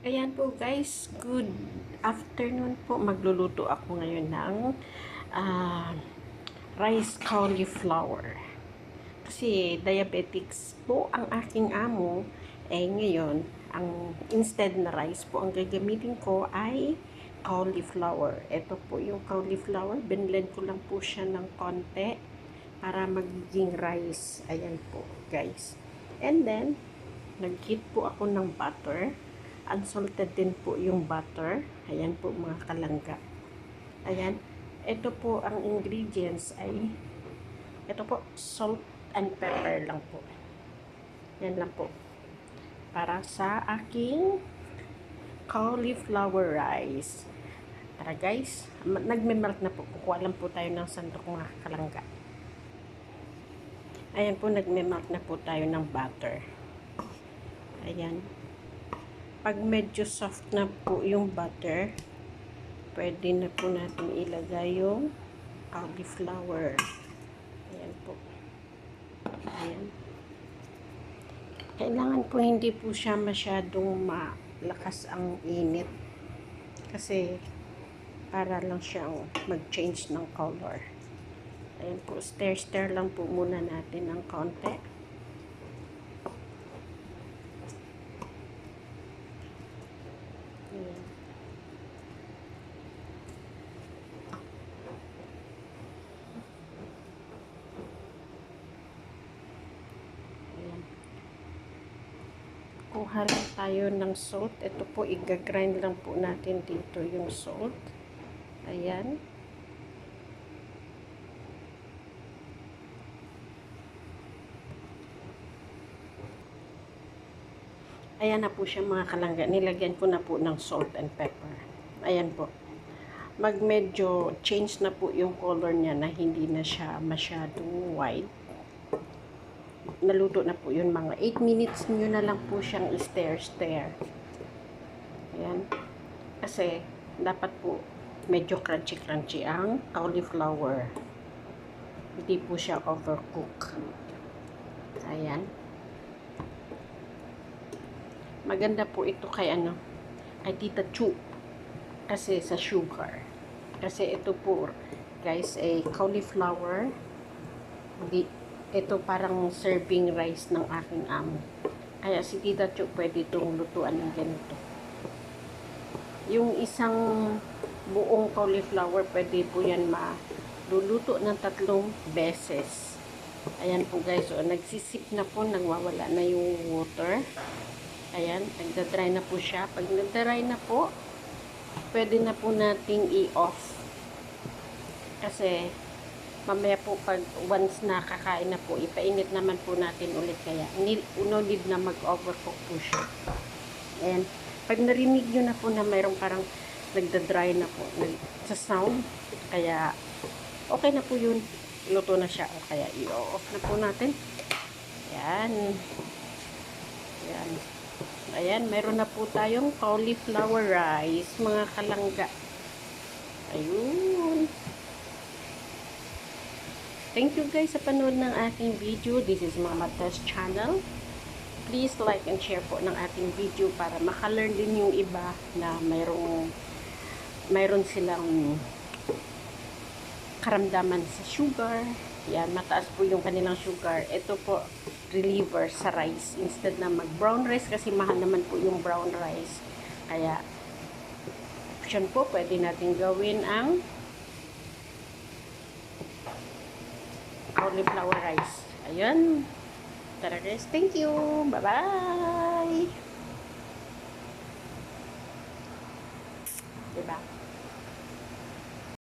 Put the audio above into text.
Ayan po guys, good afternoon po. Magluluto ako ngayon ng ah, rice cauliflower. Kasi diabetics po ang aking amo. Eh ngayon, ang instead na rice po, ang gagamitin ko ay cauliflower. Ito po yung cauliflower. Binlend ko lang po siya ng konti para magiging rice. Ayan po guys. And then, nag-heat po ako ng butter unsalted din po yung butter. Ayan po mga kalangga. Ayan. Ito po ang ingredients ay ito po salt and pepper lang po. Yan lang po. Para sa aking cauliflower rice. Tara guys, nagme-melt na po. Kukuha lang po tayo ng sandok mga kalangga. Ayan po, nagme-melt na po tayo ng butter. Ayan pag medyo soft na po yung butter, pwede na po natin ilagay yung cauliflower. Ayan po. Ayan. Kailangan po hindi po siya masyadong malakas ang init. Kasi para lang siyang mag-change ng color. Ayan po, stir-stir lang po muna natin ng konti. Ayan. Ayan. Kuha lang tayo ng salt. Ito po, i-grind lang po natin dito yung salt. Ayan. Ayan na po siya mga kalangga. Nilagyan ko na po ng salt and pepper. Ayan po. Mag medyo change na po yung color niya na hindi na siya masyadong white. Naluto na po yun. Mga 8 minutes nyo na lang po siyang stir-stir. Ayan. Kasi dapat po medyo crunchy-crunchy ang cauliflower. Hindi po siya overcook. Ayan. Maganda po ito kay ano, kay Tita Chu. Kasi sa sugar. Kasi ito po, guys, ay cauliflower. Di, ito parang serving rice ng aking amo. Kaya si Tita Chu pwede itong lutuan ng ganito. Yung isang buong cauliflower, pwede po yan maluluto ng tatlong beses. Ayan po guys, so, nagsisip na po, nagwawala na yung water. Ayan, nagda-dry na po siya. Pag nagda-dry na po, pwede na po nating i-off. Kasi, mamaya po pag once na kakain na po, ipainit naman po natin ulit. Kaya, no need na mag-overcook po siya. And, pag narinig nyo na po na mayroong parang nagda-dry na po nag, sa sound, kaya, okay na po yun. Luto na siya. Kaya, i-off na po natin. Ayan. Ayan. Ayan, meron na po tayong cauliflower rice, mga kalangga. Ayun. Thank you guys sa panood ng aking video. This is Mama Tess Channel. Please like and share po ng ating video para makalearn din yung iba na mayroong mayroon silang karamdaman sa sugar. Yan, mataas po yung kanilang sugar. Ito po, reliever sa rice. Instead na mag-brown rice, kasi mahal naman po yung brown rice. Kaya, option po, pwede natin gawin ang cauliflower rice. Ayun. Tara guys, thank you. Bye-bye. Diba?